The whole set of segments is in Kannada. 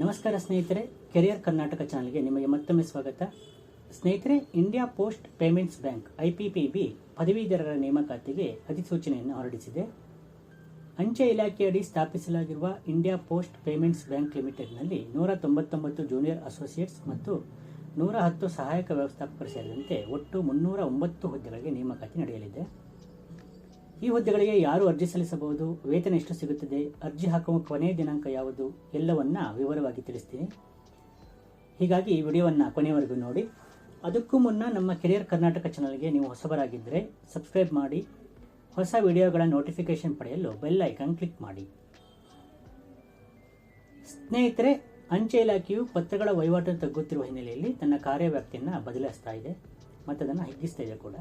ನಮಸ್ಕಾರ ಸ್ನೇಹಿತರೆ, ಕೆರಿಯರ್ ಕರ್ನಾಟಕ ಚಾನಲ್ಗೆ ನಿಮಗೆ ಮತ್ತೊಮ್ಮೆ ಸ್ವಾಗತ. ಸ್ನೇಹಿತರೆ, India post payments bank, I P P B, ಪದವೀಧರರ ನೇಮಕಾತಿಗೆ ಅಧಿಸೂಚನೆಯನ್ನು ಹೊರಡಿಸಿದೆ. ಅಂಚೆ ಇಲಾಖೆಯಡಿ ಸ್ಥಾಪಿಸಲಾಗಿರುವ ಇಂಡಿಯಾ ಪೋಸ್ಟ್ ಪೇಮೆಂಟ್ಸ್ ಬ್ಯಾಂಕ್ ಲಿಮಿಟೆಡ್ನಲ್ಲಿ ನೂರ ತೊಂಬತ್ತೊಂಬತ್ತು ಜೂನಿಯರ್ ಅಸೋಸಿಯೇಟ್ಸ್ ಮತ್ತು ನೂರ ಹತ್ತು ಸಹಾಯಕ ವ್ಯವಸ್ಥಾಪಕರು ಸೇರಿದಂತೆ ಒಟ್ಟು ಮುನ್ನೂರ ಒಂಬತ್ತು ಹುದ್ದೆಗಳಿಗೆ ನೇಮಕಾತಿ ನಡೆಯಲಿದೆ. ಈ ಹುದ್ದೆಗಳಿಗೆ ಯಾರು ಅರ್ಜಿ ಸಲ್ಲಿಸಬಹುದು? ವೇತನ ಎಷ್ಟು ಸಿಗುತ್ತದೆ? ಅರ್ಜಿ ಹಾಕುವ ಕೊನೆಯ ದಿನಾಂಕ ಯಾವುದು? ಎಲ್ಲವನ್ನ ವಿವರವಾಗಿ ತಿಳಿಸ್ತೀನಿ. ಹೀಗಾಗಿ ಈ ವಿಡಿಯೋವನ್ನು ಕೊನೆಯವರೆಗೂ ನೋಡಿ. ಅದಕ್ಕೂ ಮುನ್ನ ನಮ್ಮ ಕೆರಿಯರ್ ಕರ್ನಾಟಕ ಚಾನಲ್ಗೆ ನೀವು ಹೊಸಬರಾಗಿದ್ದರೆ ಸಬ್ಸ್ಕ್ರೈಬ್ ಮಾಡಿ. ಹೊಸ ವಿಡಿಯೋಗಳ ನೋಟಿಫಿಕೇಷನ್ ಪಡೆಯಲು ಬೆಲ್ ಐಕಾನ್ ಕ್ಲಿಕ್ ಮಾಡಿ. ಸ್ನೇಹಿತರೆ, ಅಂಚೆ ಇಲಾಖೆಯು ಪತ್ರಗಳ ವಹಿವಾಟು ತಗ್ಗುತ್ತಿರುವ ಹಿನ್ನೆಲೆಯಲ್ಲಿ ತನ್ನ ಕಾರ್ಯವ್ಯಾಪ್ತಿಯನ್ನು ಬದಲಾಯಿಸ್ತಾ ಇದೆ. ಮತ್ತು ಅದನ್ನು ಹಿಗ್ಗಿಸ್ತಾ ಇದೆ ಕೂಡ.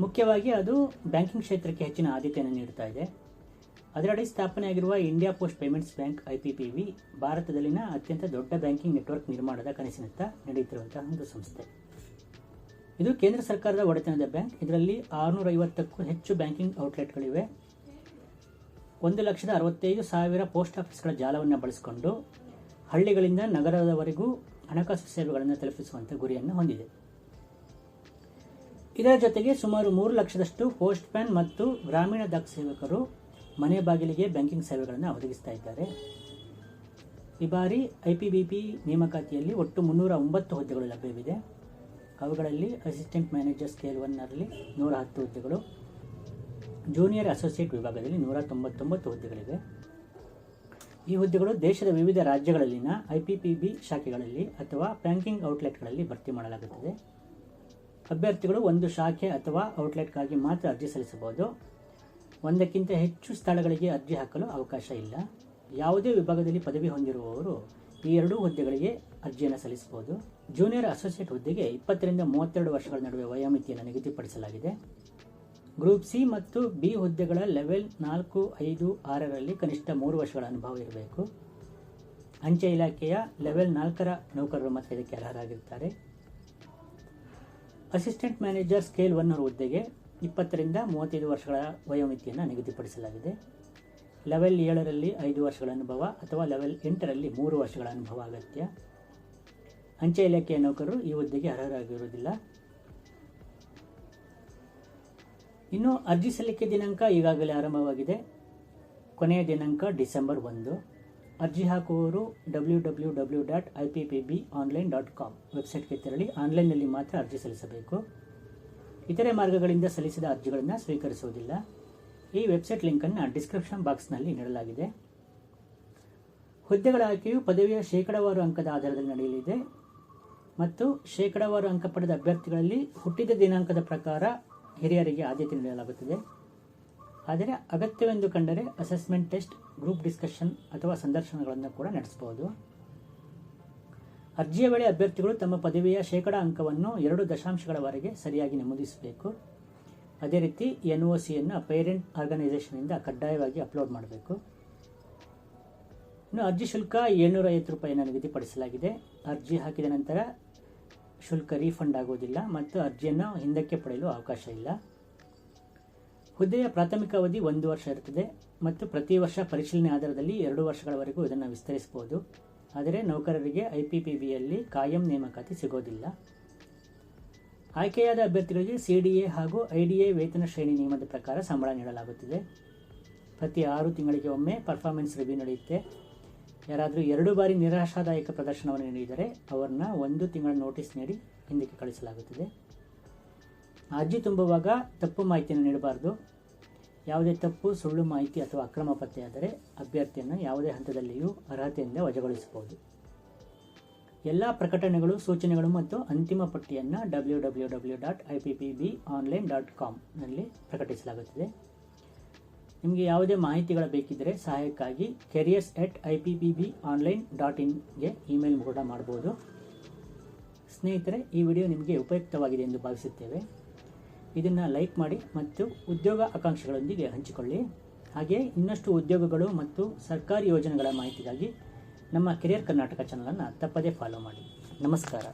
ಮುಖ್ಯವಾಗಿ ಅದು ಬ್ಯಾಂಕಿಂಗ್ ಕ್ಷೇತ್ರಕ್ಕೆ ಹೆಚ್ಚಿನ ಆದ್ಯತೆಯನ್ನು ನೀಡ್ತಾ ಇದೆ. ಅದರಡಿ ಸ್ಥಾಪನೆಯಾಗಿರುವ India post payments bank, I P P V, ಭಾರತದಲ್ಲಿನ ಅತ್ಯಂತ ದೊಡ್ಡ ಬ್ಯಾಂಕಿಂಗ್ ನೆಟ್ವರ್ಕ್ ನಿರ್ಮಾಣದ ಕನಸಿನತ್ತ ನಡೆಯುತ್ತಿರುವಂತಹ ಒಂದು ಸಂಸ್ಥೆ. ಇದು ಕೇಂದ್ರ ಸರ್ಕಾರದ ಒಡೆತನದ ಬ್ಯಾಂಕ್. ಇದರಲ್ಲಿ ಆರುನೂರ ಐವತ್ತಕ್ಕೂ ಹೆಚ್ಚು ಬ್ಯಾಂಕಿಂಗ್ ಔಟ್ಲೆಟ್ಗಳಿವೆ. ಒಂದು ಲಕ್ಷದ ಅರವತ್ತೈದು ಸಾವಿರ ಪೋಸ್ಟ್ ಆಫೀಸ್ಗಳ ಜಾಲವನ್ನು ಬಳಸಿಕೊಂಡು ಹಳ್ಳಿಗಳಿಂದ ನಗರದವರೆಗೂ ಹಣಕಾಸು ಸೇವೆಗಳನ್ನು ತಲುಪಿಸುವಂಥ ಗುರಿಯನ್ನು ಹೊಂದಿದೆ. ಇದರ ಜೊತೆಗೆ ಸುಮಾರು ಮೂರು ಲಕ್ಷದಷ್ಟು ಪೋಸ್ಟ್ ಮ್ಯಾನ್ ಮತ್ತು ಗ್ರಾಮೀಣ ಡಾಕ್ ಸೇವಕರು ಮನೆ ಬಾಗಿಲಿಗೆ ಬ್ಯಾಂಕಿಂಗ್ ಸೇವೆಗಳನ್ನು ಒದಗಿಸ್ತಾ ಇದ್ದಾರೆ. ಈ ಬಾರಿ ಐ ಪಿ ಬಿ ಪಿ ನೇಮಕಾತಿಯಲ್ಲಿ ಒಟ್ಟು ಮುನ್ನೂರ ಒಂಬತ್ತು ಹುದ್ದೆಗಳು ಲಭ್ಯವಿದೆ. ಅವುಗಳಲ್ಲಿ ಅಸಿಸ್ಟೆಂಟ್ ಮ್ಯಾನೇಜರ್ ಸ್ಕೇಲ್ ಒನ್ನಲ್ಲಿ ನೂರ ಹತ್ತು ಹುದ್ದೆಗಳು, ಜೂನಿಯರ್ ಅಸೋಸಿಯೇಟ್ ವಿಭಾಗದಲ್ಲಿ ನೂರ ತೊಂಬತ್ತೊಂಬತ್ತು ಹುದ್ದೆಗಳಿವೆ. ಈ ಹುದ್ದೆಗಳು ದೇಶದ ವಿವಿಧ ರಾಜ್ಯಗಳಲ್ಲಿನ ಐ ಪಿ ಪಿ ಬಿ ಶಾಖೆಗಳಲ್ಲಿ ಅಥವಾ ಬ್ಯಾಂಕಿಂಗ್ ಔಟ್ಲೆಟ್ಗಳಲ್ಲಿ ಭರ್ತಿ ಮಾಡಲಾಗುತ್ತದೆ. ಅಭ್ಯರ್ಥಿಗಳು ಒಂದು ಶಾಖೆ ಅಥವಾ ಔಟ್ಲೆಟ್ಗಾಗಿ ಮಾತ್ರ ಅರ್ಜಿ ಸಲ್ಲಿಸಬಹುದು. ಒಂದಕ್ಕಿಂತ ಹೆಚ್ಚು ಸ್ಥಳಗಳಿಗೆ ಅರ್ಜಿ ಹಾಕಲು ಅವಕಾಶ ಇಲ್ಲ. ಯಾವುದೇ ವಿಭಾಗದಲ್ಲಿ ಪದವಿ ಹೊಂದಿರುವವರು ಈ ಎರಡೂ ಹುದ್ದೆಗಳಿಗೆ ಅರ್ಜಿಯನ್ನು ಸಲ್ಲಿಸಬಹುದು. ಜೂನಿಯರ್ ಅಸೋಸಿಯೇಟ್ ಹುದ್ದೆಗೆ ಇಪ್ಪತ್ತರಿಂದ ಮೂವತ್ತೆರಡು ವರ್ಷಗಳ ನಡುವೆ ವಯೋಮಿತಿಯನ್ನು ನಿಗದಿಪಡಿಸಲಾಗಿದೆ. ಗ್ರೂಪ್ ಸಿ ಮತ್ತು ಬಿ ಹುದ್ದೆಗಳ ಲೆವೆಲ್ ನಾಲ್ಕು, ಐದು, ಆರರಲ್ಲಿ ಕನಿಷ್ಠ ಮೂರು ವರ್ಷಗಳ ಅನುಭವ ಇರಬೇಕು. ಅಂಚೆ ಇಲಾಖೆಯ ಲೆವೆಲ್ ನಾಲ್ಕರ ನೌಕರರು ಮಾತ್ರ ಇದಕ್ಕೆ ಅರ್ಹರಾಗಿರ್ತಾರೆ ಅಸಿಸ್ಟೆಂಟ್ ಮ್ಯಾನೇಜರ್ ಸ್ಕೇಲ್ ಒನ್ ಹುದ್ದೆಗೆ ಇಪ್ಪತ್ತರಿಂದ ಮೂವತ್ತೈದು ವರ್ಷಗಳ ವಯೋಮಿತಿಯನ್ನು ನಿಗದಿಪಡಿಸಲಾಗಿದೆ. ಲೆವೆಲ್ ಏಳರಲ್ಲಿ ಐದು ವರ್ಷಗಳ ಅನುಭವ ಅಥವಾ ಲೆವೆಲ್ ಎಂಟರಲ್ಲಿ ಮೂರು ವರ್ಷಗಳ ಅನುಭವ ಅಗತ್ಯ. ಅಂಚೆ ಇಲಾಖೆಯ ನೌಕರರು ಈ ಹುದ್ದೆಗೆ ಅರ್ಹರಾಗಿರುವುದಿಲ್ಲ. ಇನ್ನು ಅರ್ಜಿ ಸಲ್ಲಿಕೆ ದಿನಾಂಕ ಈಗಾಗಲೇ ಆರಂಭವಾಗಿದೆ. ಕೊನೆಯ ದಿನಾಂಕ ಡಿಸೆಂಬರ್ ಒಂದು. ಅರ್ಜಿ ಹಾಕುವವರು W W W dot I P P B online dot com ವೆಬ್ಸೈಟ್ಗೆ ತೆರಳಿ ಆನ್ಲೈನ್ನಲ್ಲಿ ಮಾತ್ರ ಅರ್ಜಿ ಸಲ್ಲಿಸಬೇಕು. ಇತರೆ ಮಾರ್ಗಗಳಿಂದ ಸಲ್ಲಿಸಿದ ಅರ್ಜಿಗಳನ್ನು ಸ್ವೀಕರಿಸುವುದಿಲ್ಲ. ಈ ವೆಬ್ಸೈಟ್ ಲಿಂಕನ್ನು ಡಿಸ್ಕ್ರಿಪ್ಷನ್ ಬಾಕ್ಸ್ನಲ್ಲಿ ನೀಡಲಾಗಿದೆ. ಹುದ್ದೆಗಳ ಆಯ್ಕೆಯು ಪದವಿಯ ಶೇಕಡಾವಾರು ಅಂಕದ ಆಧಾರದಲ್ಲಿ ನಡೆಯಲಿದೆ ಮತ್ತು ಶೇಕಡಾವಾರು ಅಂಕ ಪಡೆದ ಅಭ್ಯರ್ಥಿಗಳಲ್ಲಿ ಹುಟ್ಟಿದ ದಿನಾಂಕದ ಪ್ರಕಾರ ಹಿರಿಯರಿಗೆ ಆದ್ಯತೆ ನೀಡಲಾಗುತ್ತದೆ. ಆದರೆ ಅಗತ್ಯವೆಂದು ಕಂಡರೆ ಅಸೆಸ್ಮೆಂಟ್ ಟೆಸ್ಟ್ ಗ್ರೂಪ್ ಡಿಸ್ಕಷನ್ ಅಥವಾ ಸಂದರ್ಶನಗಳನ್ನು ಕೂಡ ನಡೆಸಬಹುದು. ಅರ್ಜಿಯ ವೇಳೆ ಅಭ್ಯರ್ಥಿಗಳು ತಮ್ಮ ಪದವಿಯ ಶೇಕಡ ಅಂಕವನ್ನು ಎರಡು ದಶಾಂಶಗಳವರೆಗೆ ಸರಿಯಾಗಿ ನಮೂದಿಸಬೇಕು. ಅದೇ ರೀತಿ ಎನ್ ಒ ಸಿಯನ್ನು ಪೇರೆಂಟ್ ಆರ್ಗನೈಸೇಷನಿಂದ ಕಡ್ಡಾಯವಾಗಿ ಅಪ್ಲೋಡ್ ಮಾಡಬೇಕು. ಇನ್ನು ಅರ್ಜಿ ಶುಲ್ಕ ಏಳ್ನೂರ ಐವತ್ತು ರೂಪಾಯಿಯನ್ನು ನಿಗದಿಪಡಿಸಲಾಗಿದೆ. ಅರ್ಜಿ ಹಾಕಿದ ನಂತರ ಶುಲ್ಕ ರೀಫಂಡ್ ಆಗುವುದಿಲ್ಲ ಮತ್ತು ಅರ್ಜಿಯನ್ನು ಹಿಂದಕ್ಕೆ ಪಡೆಯಲು ಅವಕಾಶ ಇಲ್ಲ. ಹುದ್ದೆಯ ಪ್ರಾಥಮಿಕ ಅವಧಿ ಒಂದು ವರ್ಷ ಇರುತ್ತದೆ ಮತ್ತು ಪ್ರತಿ ವರ್ಷ ಪರಿಶೀಲನೆ ಆಧಾರದಲ್ಲಿ ಎರಡು ವರ್ಷಗಳವರೆಗೂ ಇದನ್ನು ವಿಸ್ತರಿಸಬಹುದು. ಆದರೆ ನೌಕರರಿಗೆ ಐ ಪಿ ಪಿ ಬಿಯಲ್ಲಿ ಕಾಯಂ ನೇಮಕಾತಿ ಸಿಗೋದಿಲ್ಲ. ಆಯ್ಕೆಯಾದ ಅಭ್ಯರ್ಥಿಗಳಿಗೆ ಸಿ ಡಿ ಎ ಹಾಗೂ ಐ ಡಿ ಎ ವೇತನ ಶ್ರೇಣಿ ನಿಯಮದ ಪ್ರಕಾರ ಸಂಬಳ ನೀಡಲಾಗುತ್ತದೆ. ಪ್ರತಿ ಆರು ತಿಂಗಳಿಗೆ ಒಮ್ಮೆ ಪರ್ಫಾರ್ಮೆನ್ಸ್ ರಿವ್ಯೂ ನಡೆಯುತ್ತೆ. ಯಾರಾದರೂ ಎರಡು ಬಾರಿ ನಿರಾಶಾದಾಯಕ ಪ್ರದರ್ಶನವನ್ನು ನೀಡಿದರೆ ಅವರನ್ನ ಒಂದು ತಿಂಗಳ ನೋಟಿಸ್ ನೀಡಿ ಹಿಂದಕ್ಕೆ ಕಳಿಸಲಾಗುತ್ತದೆ ಅರ್ಜಿ ತುಂಬುವಾಗ ತಪ್ಪು ಮಾಹಿತಿಯನ್ನು ನೀಡಬಾರ್ದು. ಯಾವುದೇ ತಪ್ಪು, ಸುಳ್ಳು ಮಾಹಿತಿ ಅಥವಾ ಅಕ್ರಮ ಪತ್ತೆಯಾದರೆ ಅಭ್ಯರ್ಥಿಯನ್ನು ಯಾವುದೇ ಹಂತದಲ್ಲಿಯೂ ಅರ್ಹತೆಯಿಂದ ವಜಾಗೊಳಿಸಬಹುದು. ಎಲ್ಲ ಪ್ರಕಟಣೆಗಳು, ಸೂಚನೆಗಳು ಮತ್ತು ಅಂತಿಮ ಪಟ್ಟಿಯನ್ನು W W W dot I P P B online dot ಕಾಮ್ನಲ್ಲಿ ಪ್ರಕಟಿಸಲಾಗುತ್ತದೆ. ನಿಮಗೆ ಯಾವುದೇ ಮಾಹಿತಿಗಳು ಬೇಕಿದ್ದರೆ ಸಹಾಯಕ್ಕಾಗಿ careers at I P P B online dot ಇನ್ಗೆ email ಕೂಡ ಮಾಡ್ಬೋದು ಸ್ನೇಹಿತರೆ, ಈ ವಿಡಿಯೋ ನಿಮಗೆ ಉಪಯುಕ್ತವಾಗಿದೆ ಎಂದು ಭಾವಿಸುತ್ತೇವೆ. ಇದನ್ನು ಲೈಕ್ ಮಾಡಿ ಮತ್ತು ಉದ್ಯೋಗ ಆಕಾಂಕ್ಷೆಗಳೊಂದಿಗೆ ಹಂಚಿಕೊಳ್ಳಿ. ಹಾಗೆಯೇ ಇನ್ನಷ್ಟು ಉದ್ಯೋಗಗಳು ಮತ್ತು ಸರ್ಕಾರಿ ಯೋಜನೆಗಳ ಮಾಹಿತಿಗಾಗಿ ನಮ್ಮ ಕೆರಿಯರ್ ಕರ್ನಾಟಕ ಚಾನಲನ್ನು ತಪ್ಪದೇ ಫಾಲೋ ಮಾಡಿ. ನಮಸ್ಕಾರ.